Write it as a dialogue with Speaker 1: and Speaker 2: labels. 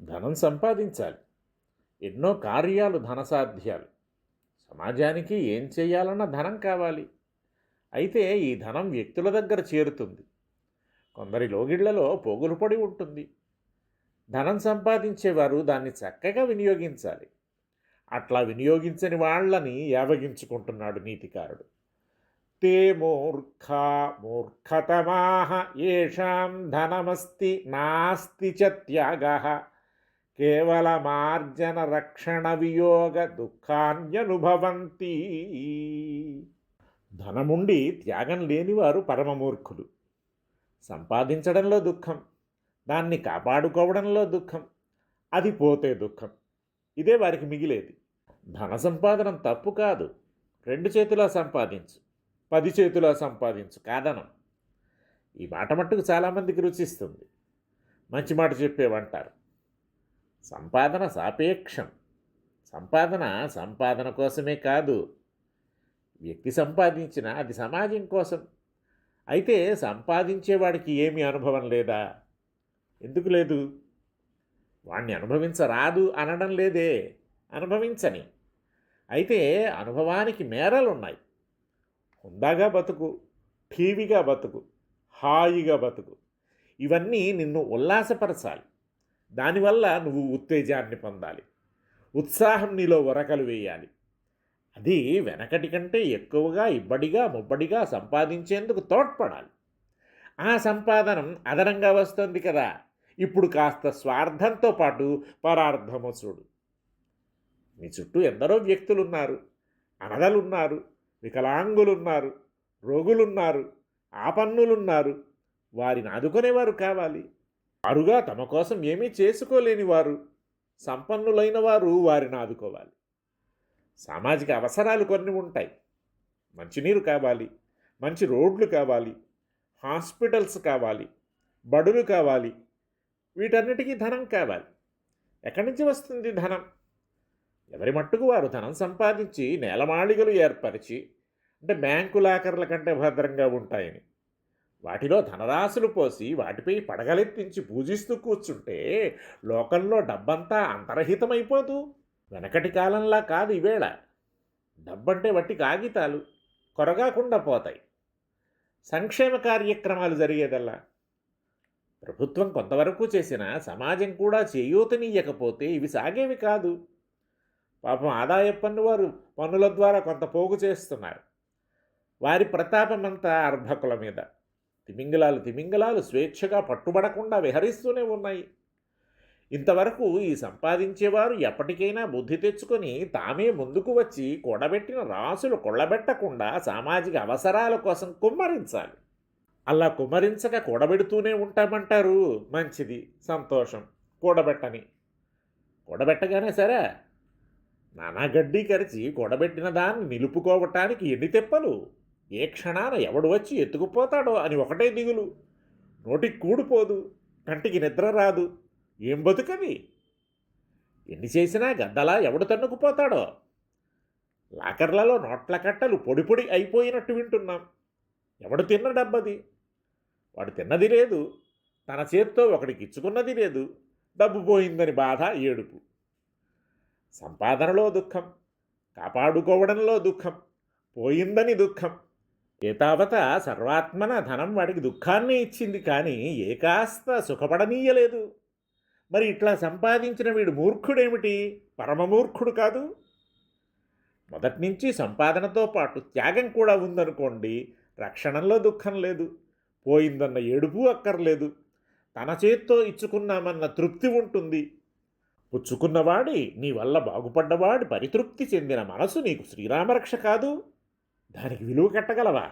Speaker 1: ధనం సంపాదించాలి. ఎన్నో కార్యాలు ధనసాధ్యాలు. సమాజానికి ఏం చేయాలన్న ధనం కావాలి. అయితే ఈ ధనం వ్యక్తుల దగ్గర చేరుతుంది. కొందరి లోగిళ్ళలో పోగులు పడి ఉంటుంది. ధనం సంపాదించేవారు దాన్ని చక్కగా వినియోగించాలి. అట్లా వినియోగించని వాళ్ళని యావగించుకుంటున్నాడు నీతికారుడు. తే మూర్ఖా మూర్ఖతమాహ ఏషాం ధనమస్తి నాస్తి చ త్యాగ. కేవలమార్జన రక్షణ వియోగ దుఃఖాన్యనుభవంతి ధనముండి త్యాగం లేనివారు పరమమూర్ఖులు సంపాదించడంలో దుఃఖం దాన్ని కాపాడుకోవడంలో దుఃఖం అది పోతే దుఃఖం ఇదే వారికి మిగిలేది ధన సంపాదనం తప్పు కాదు రెండు చేతులా సంపాదించు పది చేతులా సంపాదించు కాదనం. ఈ మాట మట్టుకు చాలామందికి రుచిస్తుంది. మంచి మాట చెప్పేవంటారు. సంపాదన సాపేక్షం. సంపాదన సంపాదన కోసమే కాదు. వ్యక్తి సంపాదించిన అది సమాజం కోసం. అయితే సంపాదించేవాడికి ఏమీ అనుభవం లేదా? ఎందుకు లేదు? వాణ్ణి అనుభవించరాదు అనడం లేదే. అనుభవించని. అయితే అనుభవానికి మేరలున్నాయి హుందాగా బతుకు ఠీవిగా బతుకు హాయిగా బతుకు. ఇవన్నీ నిన్ను ఉల్లాసపరచాలి. దానివల్ల నువ్వు ఉత్తేజాన్ని పొందాలి. ఉత్సాహం నీలో వరకలు వేయాలి. అది వెనకటి కంటే ఎక్కువగా ఇబ్బడిగా ముబ్బడిగా సంపాదించేందుకు తోడ్పడాలి. ఆ సంపాదనం అదనంగా వస్తుంది కదా! ఇప్పుడు కాస్త స్వార్థంతో పాటు పరార్థము చూడు. మీ చుట్టూ ఎందరో వ్యక్తులున్నారు. అనదలున్నారు వికలాంగులున్నారు. రోగులున్నారు. ఆపన్నులున్నారు. వారిని ఆదుకునేవారు కావాలి. వారుగా తమ కోసం ఏమీ చేసుకోలేని వారు సంపన్నులైన వారు వారిని ఆదుకోవాలి. సామాజిక అవసరాలు కొన్ని ఉంటాయి. మంచినీరు కావాలి మంచి రోడ్లు కావాలి హాస్పిటల్స్ కావాలి బడులు కావాలి వీటన్నిటికీ ధనం కావాలి. ఎక్కడి నుంచి వస్తుంది ధనం? ఎవరి మట్టుకు వారు ధనం సంపాదించి నేలమాళిగలు ఏర్పరిచి అంటే బ్యాంకు లాకర్ల కంటే భద్రంగా ఉంటాయని. వాటిలో ధనరాశులు పోసి వాటిపై పడగలెత్తించి పూజిస్తూ కూర్చుంటే లోకంలో డబ్బంతా అంతరహితమైపోదు. వెనకటి కాలంలా కాదు ఈవేళ. డబ్బంటే వట్టి కాగితాలు కొరగాకుండా పోతాయి. సంక్షేమ కార్యక్రమాలు జరిగేదల్లా. ప్రభుత్వం కొంతవరకు చేసిన సమాజం కూడా చేయూతనీయకపోతే ఇవి సాగేవి కాదు. పాపం ఆదాయ పన్ను వారు పన్నుల ద్వారా కొంత పోగు చేస్తున్నారు. వారి ప్రతాపమంతా అర్భకుల మీద. తిమింగలాలు తిమింగలాలు స్వేచ్ఛగా పట్టుబడకుండా విహరిస్తూనే ఉన్నాయి. ఇంతవరకు ఈ సంపాదించేవారు ఎప్పటికైనా బుద్ధి తెచ్చుకొని తామే ముందుకు వచ్చి కూడబెట్టిన రాసులు కొళ్ళబెట్టకుండా సామాజిక అవసరాల కోసం కుమ్మరించాలి. అలా కుమ్మరించక కూడబెడుతూనే ఉంటామంటారు. మంచిది సంతోషం. కూడబెట్టని. కూడబెట్టగానే సరే. నానా గడ్డి కరిచి కూడబెట్టిన దాన్ని నిలుపుకోవటానికి ఎన్ని తెప్పలు? ఏ క్షణాన ఎవడు వచ్చి ఎత్తుకుపోతాడో అని ఒకటే దిగులు. నోటికి కూడిపోదు కంటికి నిద్ర రాదు. ఏం బతుకవి? ఎన్ని చేసినా గద్దలా ఎవడు తన్నుకుపోతాడో? లాకర్లలో నోట్ల కట్టలు పొడి పొడి అయిపోయినట్టు వింటున్నాం. ఎవడు తిన్న డబ్బది? వాడు తిన్నది లేదు. తన చేత్తో ఒకడికి ఇచ్చుకున్నది లేదు. డబ్బు పోయిందని బాధ ఏడుపు. సంపాదనలో దుఃఖం. కాపాడుకోవడంలో దుఃఖం. పోయిందని దుఃఖం. ఏతావత సర్వాత్మన ధనం వాడికి దుఃఖాన్ని ఇచ్చింది కానీ ఏ కాస్త సుఖపడనీయలేదు. మరి ఇట్లా సంపాదించిన వీడు మూర్ఖుడేమిటి? పరమమూర్ఖుడు కాదు. మొదటినుంచి సంపాదనతో పాటు త్యాగం కూడా ఉందనుకోండి రక్షణలో దుఃఖం లేదు. పోయిందన్న ఏడుపు అక్కర్లేదు. తన చేత్తో ఇచ్చుకున్నామన్న తృప్తి ఉంటుంది. పుచ్చుకున్నవాడి నీ వల్ల బాగుపడ్డవాడి పరితృప్తి చెందిన మనసు నీకు శ్రీరామరక్ష కాదు. దానికి విలువ కట్టగలవా?